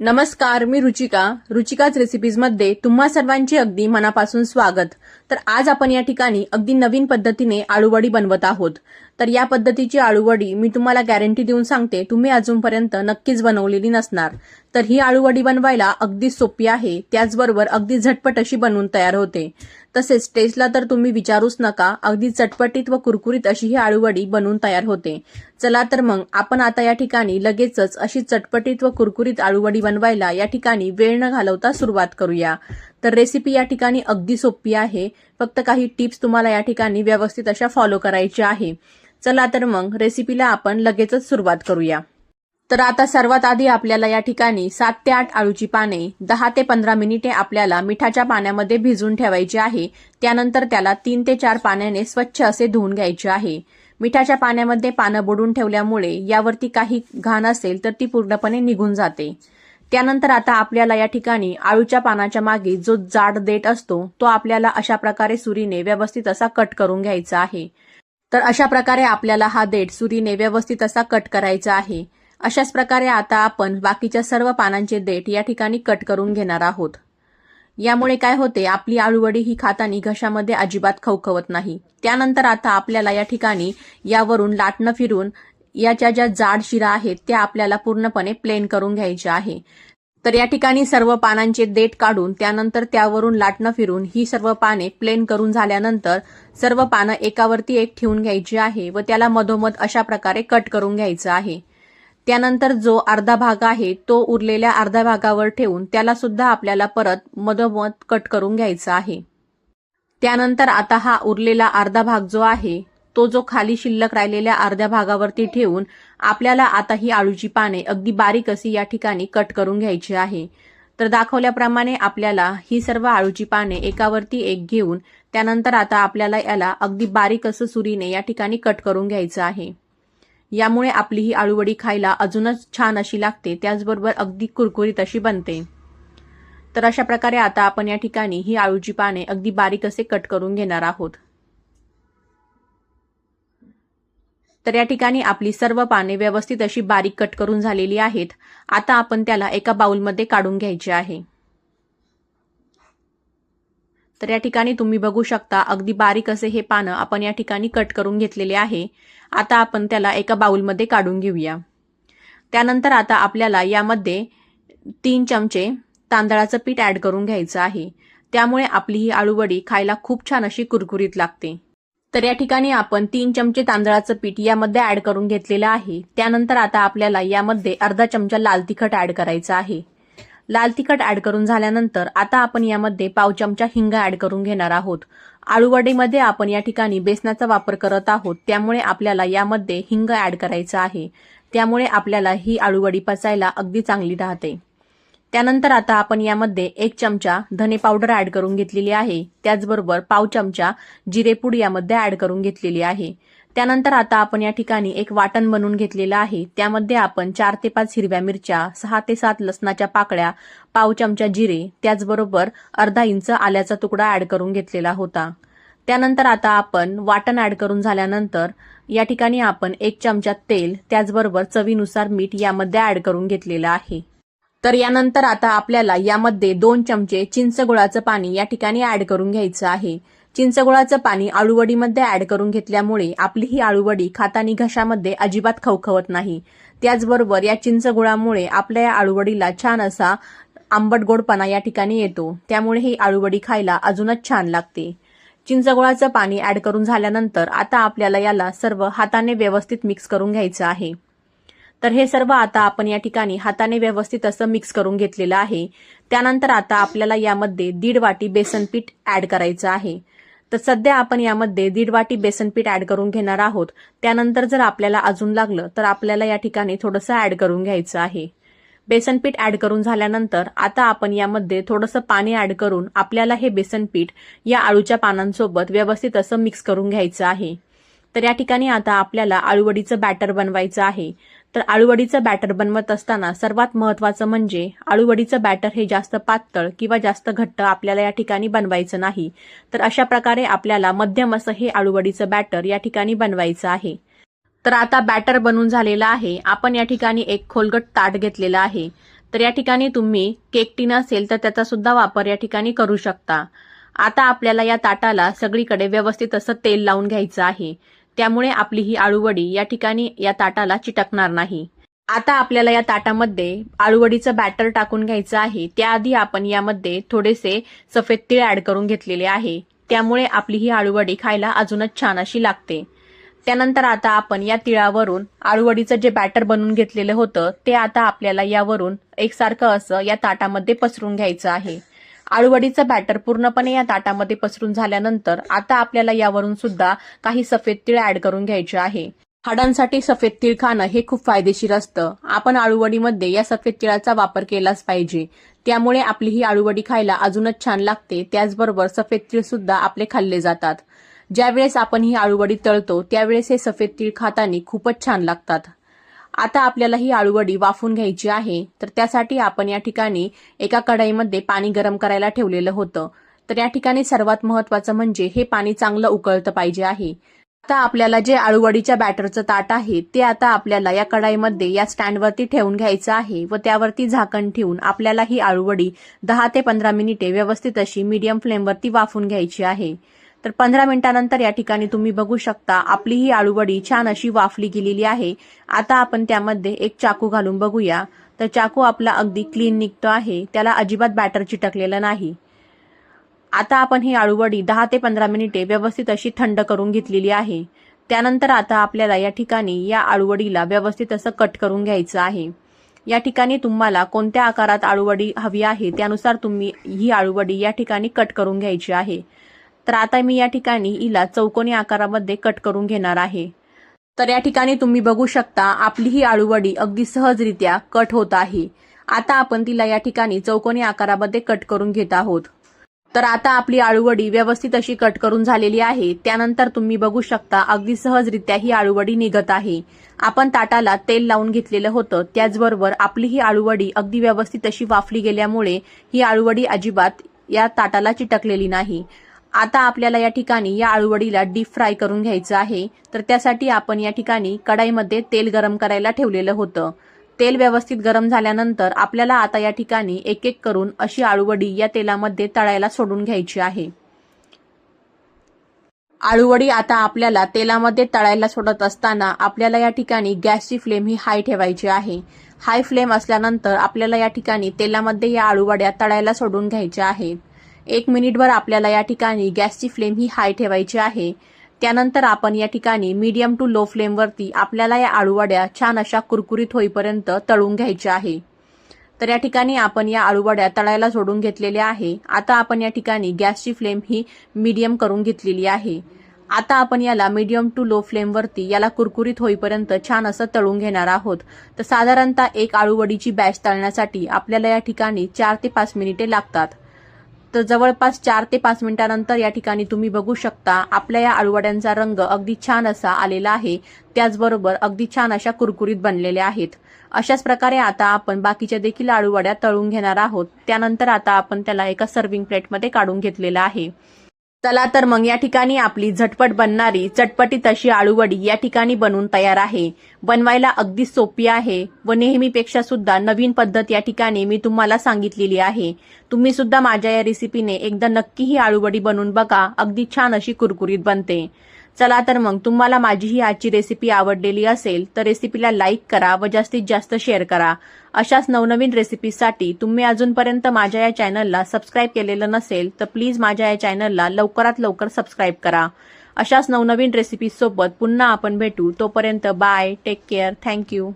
नमस्कार मी रुचिका. रुचिकाच रेसिपीजमध्ये तुम्हा सर्वांचे अगदी मनापासून स्वागत. तर आज आपण या ठिकाणी अगदी नवीन पद्धतीने आळूवडी बनवत आहोत. तर या पद्धतीची आळूवडी मी तुम्हाला गॅरंटी देऊन सांगते तुम्ही अजूनपर्यंत नक्कीच बनवलेली नसणार. तर ही आळूवडी बनवायला अगदी सोपी आहे. त्याचबरोबर अगदी झटपट अशी बनवून तयार होते. तसेच टेस्टला तर तुम्ही विचारूच नका. अगदी चटपटीत व कुरकुरीत अशी ही आळूवडी बनवून तयार होते. चला तर मग आपण आता या ठिकाणी लगेचच अशी चटपटीत व कुरकुरीत आळूवडी बनवायला या ठिकाणी वेळ न घालवता सुरुवात करूया. तर रेसिपी या ठिकाणी अगदी सोपी आहे. फक्त काही टिप्स तुम्हाला या ठिकाणी व्यवस्थित अशा फॉलो करायच्या आहे. चला तर मग रेसिपीला आपण लगेचच सुरुवात करूया. तर आता सर्वात आधी आपल्याला या ठिकाणी सात ते आठ आळूची पाने दहा ते पंधरा मिनिटे आपल्याला मिठाच्या पाण्यामध्ये भिजून ठेवायची आहे. त्यानंतर त्याला तीन ते चार पाण्याने स्वच्छ असे धुवून घ्यायचे आहे. मिठाच्या पाण्यामध्ये पानं बुडून ठेवल्यामुळे यावरती काही घाण असेल तर ती पूर्णपणे निघून जाते. त्यानंतर आता आपल्याला या ठिकाणी आळूच्या पानाच्या मागे जो जाड देठ असतो तो आपल्याला अशा प्रकारे सुरीने व्यवस्थित असा कट करून घ्यायचा आहे. तर अशा प्रकारे आपल्याला हा देठ सुरीने व्यवस्थित असा कट करायचा आहे. अशाच प्रकारे आता आपण बाकीच्या सर्व पानांचे देठ या ठिकाणी कट करून घेणार आहोत. यामुळे काय होते आपली आळूवडी ही खातानी घशामध्ये अजिबात खवखवत नाही. त्यानंतर आता आपल्याला या ठिकाणी यावरून लाटणं फिरून याच्या ज्या जाड शिरा आहेत त्या आपल्याला पूर्णपणे प्लेन करून घ्यायच्या आहे. तर या ठिकाणी सर्व पानांचे देठ काढून त्यानंतर त्यावरून लाटणं फिरून ही सर्व पाने प्लेन करून झाल्यानंतर सर्व पानं एकावरती एक ठेवून घ्यायची आहे व त्याला मधोमध अशा प्रकारे कट करून घ्यायचं आहे. त्यानंतर जो अर्धा भाग आहे तो उरलेल्या अर्ध्या भागावर ठेवून त्याला सुद्धा आपल्याला परत मधोमध कट करून घ्यायचा आहे. त्यानंतर आता हा उरलेला अर्धा भाग जो आहे तो जो खाली शिल्लक राहिलेल्या अर्ध्या भागावरती ठेवून आपल्याला आता ही आळूची पाने अगदी बारीक अशी या ठिकाणी कट करून घ्यायची आहे. तर दाखवल्याप्रमाणे आपल्याला ही सर्व आळूची पाने एकावरती एक घेऊन त्यानंतर आता आपल्याला याला अगदी बारीक असं सुरीने या ठिकाणी कट करून घ्यायचं आहे. यामुळे आपली ही आळूवडी खायला अजूनच छान अशी लागते त्याचबरोबर अगदी कुरकुरीत अशी बनते. तर अशा प्रकारे आता आपण या ठिकाणी ही आळूची पाने अगदी बारीक असे कट करून घेणार आहोत. तर या ठिकाणी आपली सर्व पाने व्यवस्थित अशी बारीक कट करून झालेली आहेत. आता आपण त्याला एका बाउलमध्ये काढून घ्यायची आहे. तर या ठिकाणी तुम्ही बघू शकता अगदी बारीक असे हे पानं आपण या ठिकाणी कट करून घेतलेले आहे. आता आपण त्याला एका बाउलमध्ये काढून घेऊया. त्यानंतर आता आपल्याला यामध्ये तीन चमचे तांदळाचं पीठ ॲड करून घ्यायचं आहे. त्यामुळे आपली ही आळूवडी खायला खूप छान अशी कुरकुरीत लागते. तर या ठिकाणी आपण तीन चमचे तांदळाचं पीठ यामध्ये ॲड करून घेतलेलं आहे. त्यानंतर आता आपल्याला यामध्ये अर्धा चमचा लाल तिखट ॲड करायचं आहे. लाल तिखट ॲड करून झाल्यानंतर आता आपण यामध्ये पाव चमचा हिंग ॲड करून घेणार आहोत. आळूवडीमध्ये आपण या ठिकाणी बेसनाचा वापर करत आहोत. त्यामुळे आपल्याला यामध्ये हिंग ॲड करायचं आहे. त्यामुळे आपल्याला ही आळूवडी पचायला अगदी चांगली राहते. त्यानंतर आता आपण यामध्ये एक चमचा धने पावडर ॲड करून घेतलेली आहे. त्याचबरोबर पाव चमचा जिरेपूड यामध्ये ॲड करून घेतलेली आहे. त्यानंतर आता आपण या ठिकाणी एक वाटण बनवून घेतलेलं आहे. त्यामध्ये आपण चार ते पाच हिरव्या मिरच्या सहा ते सात लसणाच्या पाकळ्या पाव चमचा जिरे त्याचबरोबर अर्धा इंच आल्याचा तुकडा ॲड करून घेतलेला होता. त्यानंतर आता आपण वाटण ॲड करून झाल्यानंतर या ठिकाणी आपण एक चमचा तेल त्याचबरोबर चवीनुसार मीठ यामध्ये ॲड करून घेतलेलं आहे. तर यानंतर आता आपल्याला यामध्ये दोन चमचे चिंच गुळाचं पाणी या ठिकाणी ॲड करून घ्यायचं आहे. चिंचगुळाचं पाणी आळूवडीमध्ये ॲड करून घेतल्यामुळे आपली ही आळूवडी खातानी घशामध्ये अजिबात खवखवत नाही. त्याचबरोबर या चिंचगुळामुळे आपल्या या आळूवडीला छान असा आंबट गोडपणा या ठिकाणी येतो. त्यामुळे ही आळूवडी खायला अजूनच छान लागते. चिंचगुळाचं पाणी ॲड करून झाल्यानंतर आता आपल्याला याला सर्व हाताने व्यवस्थित मिक्स करून घ्यायचं आहे. तर हे सर्व आता आपण या ठिकाणी हाताने व्यवस्थित असं मिक्स करून घेतलेलं आहे. त्यानंतर आता आपल्याला यामध्ये दीड वाटी बेसन पीठ ॲड करायचं आहे. तर सध्या आपण यामध्ये दीड वाटी बेसन पीठ ॲड करून घेणार आहोत. त्यानंतर जर आपल्याला अजून लागलं तर आपल्याला या ठिकाणी थोडंसं ॲड करून घ्यायचं आहे. बेसन पीठ ॲड करून झाल्यानंतर आता आपण यामध्ये थोडंसं पाणी ॲड करून आपल्याला हे बेसन पीठ या आळूच्या पानांसोबत व्यवस्थित असं मिक्स करून घ्यायचं आहे. तर या ठिकाणी आता आपल्याला आळूवडीचं बॅटर बनवायचं आहे. तर आळूवडीचं बॅटर बनवत असताना सर्वात महत्त्वाचं म्हणजे आळूवडीचं बॅटर हे जास्त पातळ किंवा जास्त घट्ट आपल्याला या ठिकाणी बनवायचं नाही. तर अशा प्रकारे आपल्याला मध्यम असं हे आळूवडीचं बॅटर या ठिकाणी बनवायचं आहे. तर आता बॅटर बनून झालेलं आहे. आपण या ठिकाणी एक खोलगट ताट घेतलेलं आहे. तर या ठिकाणी तुम्ही केक टीन असेल तर त्याचा सुद्धा वापर या ठिकाणी करू शकता. आता आपल्याला या ताटाला सगळीकडे व्यवस्थित असं तेल लावून घ्यायचं आहे. त्यामुळे आपली ही आळूवडी या ठिकाणी या ताटाला चिटकणार नाही. आता आपल्याला या ताटामध्ये आळूवडीचं बॅटर टाकून घ्यायचं आहे. त्याआधी आपण यामध्ये थोडेसे सफेद तीळ ऍड करून घेतलेले आहे. त्यामुळे आपली ही आळूवडी खायला अजूनच छान अशी लागते. त्यानंतर आता आपण या तिळावरून आळूवडीचं जे बॅटर बनवून घेतलेलं होतं ते आता आपल्याला यावरून एकसारखं असं या ताटामध्ये पसरून घ्यायचं आहे. आळूवडीचं बॅटर पूर्णपणे या ताटामध्ये पसरून झाल्यानंतर आता आपल्याला यावरून सुद्धा काही सफेद तीळ ऍड करून घ्यायचे आहे. हाडांसाठी सफेद तीळ खाणं हे खूप फायदेशीर असतं. आपण आळूवडीमध्ये या सफेद तिळाचा वापर केलाच पाहिजे. त्यामुळे आपली ही आळूवडी खायला अजूनच छान लागते. त्याचबरोबर सफेद तीळ सुद्धा आपले खाल्ले जातात. ज्यावेळेस आपण ही आळूवडी तळतो त्यावेळेस हे सफेद तीळ खाताना खूपच छान लागतात. आता आपल्याला ही आळूवडी वाफून घ्यायची आहे तर त्यासाठी आपण या ठिकाणी एका कढाईमध्ये पाणी गरम करायला ठेवलेलं होतं. तर या ठिकाणी सर्वात महत्वाचं म्हणजे हे पाणी चांगलं उकळतं पाहिजे आहे. आता आपल्याला जे आळूवडीच्या बॅटरचं ताट आहे ते आता आपल्याला या कढाईमध्ये या स्टँडवरती ठेवून घ्यायचं आहे व त्यावरती झाकण ठेवून आपल्याला ही आळूवडी दहा ते पंधरा मिनिटे व्यवस्थित अशी मीडियम फ्लेमवरती वाफून घ्यायची आहे. तर पंधरा मिनिटानंतर या ठिकाणी तुम्ही बघू शकता आपली ही आळूवडी छान अशी वाफली गेलेली आहे. आता आपण त्यामध्ये एक चाकू घालून बघूया. तर चाकू आपला अगदी क्लीन निघतो आहे. त्याला अजिबात बॅटर चिटकलेलं नाही. आता आपण ही आळूवडी दहा ते पंधरा मिनिटे व्यवस्थित अशी थंड करून घेतलेली आहे. त्यानंतर आता आपल्याला या ठिकाणी या आळूवडीला व्यवस्थित असं कट करून घ्यायचं आहे. या ठिकाणी तुम्हाला कोणत्या आकारात आळूवडी हवी आहे त्यानुसार तुम्ही ही आळूवडी या ठिकाणी कट करून घ्यायची आहे. तर आता मी या ठिकाणी हिला चौकोनी आकारामध्ये कट करून घेणार आहे. तर या ठिकाणी तुम्ही बघू शकता आपली ही आळूवडी अगदी सहजरित्या कट होत आहे. आता आपण तिला या ठिकाणी चौकोनी आकारामध्ये कट करून घेत आहोत. तर आता आपली आळूवडी व्यवस्थित अशी कट करून झालेली आहे. त्यानंतर तुम्ही बघू शकता अगदी सहजरित्या ही आळूवडी निघत आहे. आपण ताटाला तेल लावून घेतलेलं होतं. त्याचबरोबर आपली ही आळूवडी अगदी व्यवस्थित अशी वाफली गेल्यामुळे ही आळूवडी अजिबात या ताटाला चिटकलेली नाही. आता आपल्याला या ठिकाणी या आळूवडीला डीप फ्राय करून घ्यायचं आहे. तर त्यासाठी आपण या ठिकाणी कढाईमध्ये तेल गरम करायला ठेवलेलं होतं. तेल व्यवस्थित गरम झाल्यानंतर आपल्याला आता या ठिकाणी एक एक करून अशी आळूवडी या तेलामध्ये तळायला सोडून घ्यायची आहे. आळूवडी आता आपल्याला तेलामध्ये तळायला सोडत असताना आपल्याला या ठिकाणी गॅसची फ्लेम ही हाय ठेवायची आहे. हाय फ्लेम असल्यानंतर आपल्याला या ठिकाणी तेलामध्ये या आळूवड्या तळायला सोडून घ्यायच्या आहेत एक मिनिटभर आपल्याला या ठिकाणी गॅसची फ्लेम ही हाय ठेवायची आहे. त्यानंतर आपण या ठिकाणी मीडियम टू लो फ्लेमवरती आपल्याला या आळूवड्या छान अशा कुरकुरीत होईपर्यंत तळून घ्यायच्या आहे. तर या ठिकाणी आपण या आळूवड्या तळायला सोडून घेतलेल्या आहे. आता आपण या ठिकाणी गॅसची फ्लेम ही मीडियम करून घेतलेली आहे. आता आपण याला मीडियम टू लो फ्लेमवरती याला कुरकुरीत होईपर्यंत छान असं तळून घेणार आहोत. तर साधारणतः एक आळूवडीची बॅच तळण्यासाठी आपल्याला या ठिकाणी चार ते पाच मिनिटे लागतात. तर जवळपास चार ते पाच मिनिटानंतर या ठिकाणी तुम्ही बघू शकता आपल्या या आळूवड्यांचा रंग अगदी छान असा आलेला आहे. त्याचबरोबर अगदी छान अशा कुरकुरीत बनलेल्या आहेत. अशाच प्रकारे आता आपण बाकीच्या देखील आळूवड्या तळून घेणार आहोत. त्यानंतर आता आपण त्याला एका सर्विंग प्लेटमध्ये काढून घेतलेला आहे. चला तर मग या ठिकाणी आपली झटपट बनणारी चटपटीत अशी आळूवडी या ठिकाणी बनवून तयार आहे. बनवायला अगदी सोपी आहे व नेहमीपेक्षा सुद्धा नवीन पद्धत या ठिकाणी मी तुम्हाला सांगितलेली आहे. तुम्ही सुद्धा माझ्या या रेसिपीने एकदा नक्की ही आळूवडी बनवून बघा. अगदी छान अशी कुरकुरीत बनते. चला तर मग तुम्हाला माझी ही आजची रेसिपी आवडलेली असेल तर रेसिपीला लाईक करा व जास्तीत जास्त शेअर करा. अशाच नवनवीन रेसिपीसाठी तुम्ही अजूनपर्यंत माझ्या या चॅनलला सबस्क्राईब केलेलं नसेल तर प्लीज माझ्या या चॅनलला लवकरात लवकर सबस्क्राईब करा. अशाच नवनवीन रेसिपीसोबत पुन्हा आपण भेटू. तोपर्यंत बाय टेक केअर थँक्यू